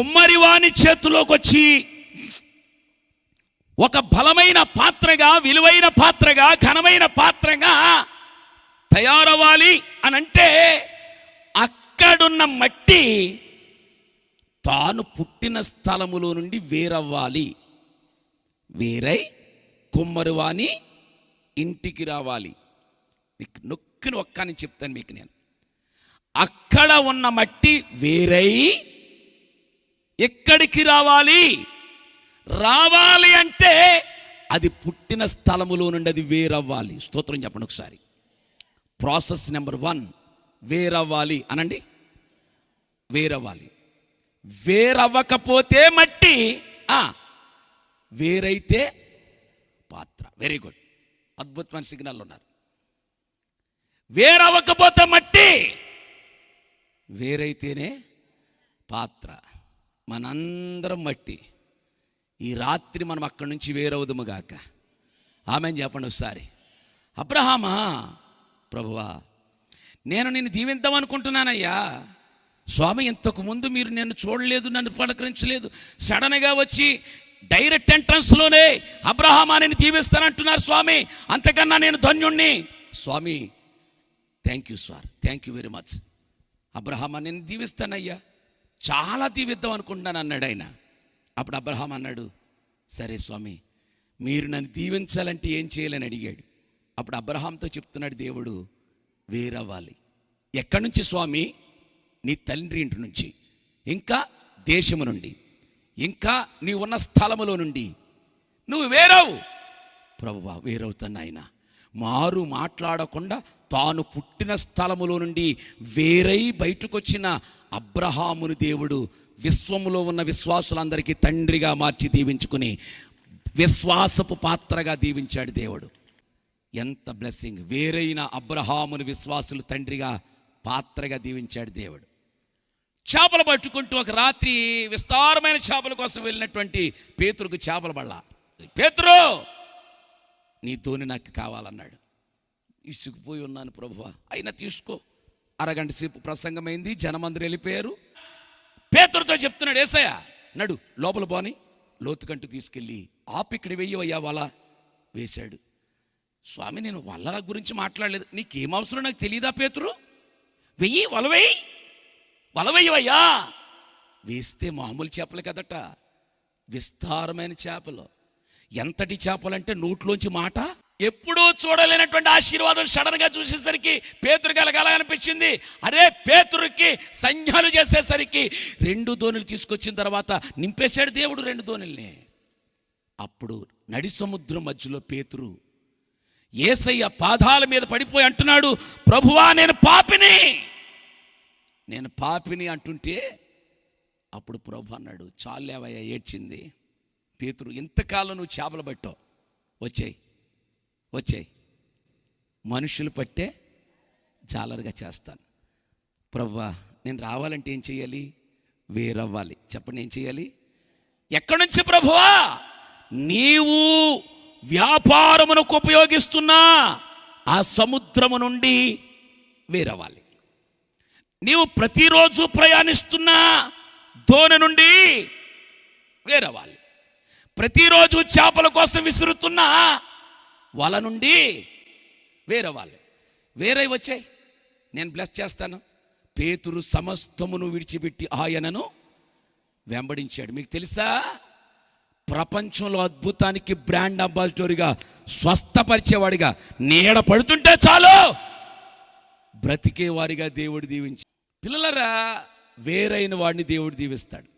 కుమ్మరివాని చేతిలోకి వచ్చి ఒక బలమైన పాత్రగా విలువైన పాత్రగా ఘనమైన పాత్రగా తయారవ్వాలి అని అంటే అక్కడున్న మట్టి తాను పుట్టిన స్థలములో నుండి వేరవ్వాలి. వేరై కుమ్మరివాణి ఇంటికి రావాలి. మీకు నొక్కిన ఒక్కని చెప్తాను మీకు నేను. అక్కడ ఉన్న మట్టి వేరై ఎక్కడికి రావాలి? రావాలి అంటే అది పుట్టిన స్థలములో నుండి అది వేరవ్వాలి. స్తోత్రం చెప్పండి ఒకసారి. ప్రాసెస్ నెంబర్ వన్ వేరవ్వాలి అనండి. వేరవ్వాలి. వేరవ్వకపోతే మట్టి వేరైతే పాత్ర. వెరీ గుడ్ అద్భుతమైన సిగ్నల్ ఉన్నారు. వేరవ్వకపోతే మట్టి వేరైతేనే పాత్ర. మనందరం మట్టి. ఈ రాత్రి మనం అక్కడి నుంచి వేరవుదుము గాక. ఆమె చెప్పండి ఒకసారి. అబ్రహామా ప్రభువా నేను నిన్ను దీవిద్దాం అనుకుంటున్నానయ్యా. స్వామి ఇంతకుముందు మీరు నన్ను చూడలేదు నన్ను పలకరించలేదు. సడన్గా వచ్చి డైరెక్ట్ ఎంట్రన్స్లోనే అబ్రహామా నేను దీవిస్తానంటున్నారు స్వామి. అంతకన్నా నేను ధన్యుణ్ణి. స్వామి thank you sir thank you very much అబ్రహామా నేను దీవిస్తానయ్యా. చాలా దీవిద్దాం అనుకుంటున్నాను అన్నాడు ఆయన. అప్పుడు అబ్రహాం అన్నాడు సరే స్వామి మీరు నన్ను దీవించాలంటే ఏం చేయాలని అడిగాడు. అప్పుడు అబ్రహాంతో చెప్తున్నాడు దేవుడు వేరవ్వాలి. ఎక్కడి నుంచి స్వామి? నీ తండ్రి ఇంటి నుంచి. ఇంకా దేశము నుండి. ఇంకా నీ ఉన్న స్థలములో నుండి. నువ్వు వేరవు. ప్రభువా వేరవుతాను ఆయన మారు మాట్లాడకుండా తాను పుట్టిన స్థలములో నుండి వేరై బయటకొచ్చిన అబ్రహాముని దేవుడు విశ్వములో ఉన్న విశ్వాసులందరికీ తండ్రిగా మార్చి దీవించుకుని విశ్వాసపు పాత్రగా దీవించాడు దేవుడు. ఎంత బ్లెస్సింగ్ వేరైన అబ్రహాముని విశ్వాసులు తండ్రిగా పాత్రగా దీవించాడు దేవుడు. చేపలు పట్టుకుంటూ ఒక రాత్రి విస్తారమైన చేపల కోసం వెళ్ళినటువంటి పేతురుకు చేపల బళ్ళ. పేతురు నీ తోని నాకు కావాలన్నాడు. ఇసుకుపోయి ఉన్నాను ప్రభువ. అయినా తీసుకో. అరగంట సేపు ప్రసంగమైంది జనమందరూ వెళ్ళిపోయారు. పేతురుతో చెప్తున్నాడు ఏసయ్య నడు లోపల పోని. లోతుకంటూ తీసుకెళ్ళి ఆపు ఇక్కడ వెయ్యవయ్యా వల వేశాడు. స్వామి నేను వల గురించి మాట్లాడలేదు. నీకేం అవసరం? నాకు తెలియదా పేతురు? వెయ్యి వలవేయి వలవేయవయ్యా వల వెయ్యవయ్యా. వేస్తే మామూలు చేపలు కదట విస్తారమైన చేపలు. ఎంతటి చేపలంటే నోట్లోంచి మాట ఎప్పుడూ చూడలేనటువంటి ఆశీర్వాదం సడన్గా చూసేసరికి పేతురు కలగాల అనిపించింది అరే పేతురుకి సంజ్ఞలు చేసేసరికి రెండు దోణులు తీసుకొచ్చిన తర్వాత నింపేశాడు దేవుడు రెండు దోణుల్ని. అప్పుడు నడి సముద్రం మధ్యలో పేతురు ఏసయ్య పాదాల మీద పడిపోయి అంటున్నాడు ప్రభువా నేను పాపిని. నేను పాపిని అంటుంటే అప్పుడు ప్రభు అన్నాడు చాలేవయ్యా ఏడ్చింది. పేతురు ఇంతకాలం నువ్వు చేపలు పట్టావు వచ్చాయి. వచ్చాయి. మనుషులు పట్టే జాలరుగా చేస్తాను. ప్రవ్వా నేను రావాలంటే ఏం చేయాలి? వేరవ్వాలి. చెప్పండి ఏం చేయాలి? ఎక్కడి నుంచి ప్రభువా నీవు వ్యాపారమునకు ఉపయోగిస్తున్నా ఆ సముద్రము నుండి వేరవ్వాలి. నీవు ప్రతిరోజు ప్రయాణిస్తున్నా దోణి నుండి వేరవ్వాలి. ప్రతిరోజు చేపల కోసం విసురుతున్నా వల నుండి వేరే వాళ్ళు. వేరే వచ్చాయి. నేను బ్లెస్ చేస్తాను. పేతురు సమస్తమును విడిచిపెట్టి ఆయనను వెంబడించాడు. మీకు తెలుసా? ప్రపంచంలో అద్భుతానికి బ్రాండ్ అంబాసిడర్గా స్వస్థపరిచేవాడిగా నీడ పడుతుంటే చాలు! బ్రతికేవారిగా దేవుడు దీవించి పిల్లలరా వేరైన వాడిని దేవుడు దీవిస్తాడు.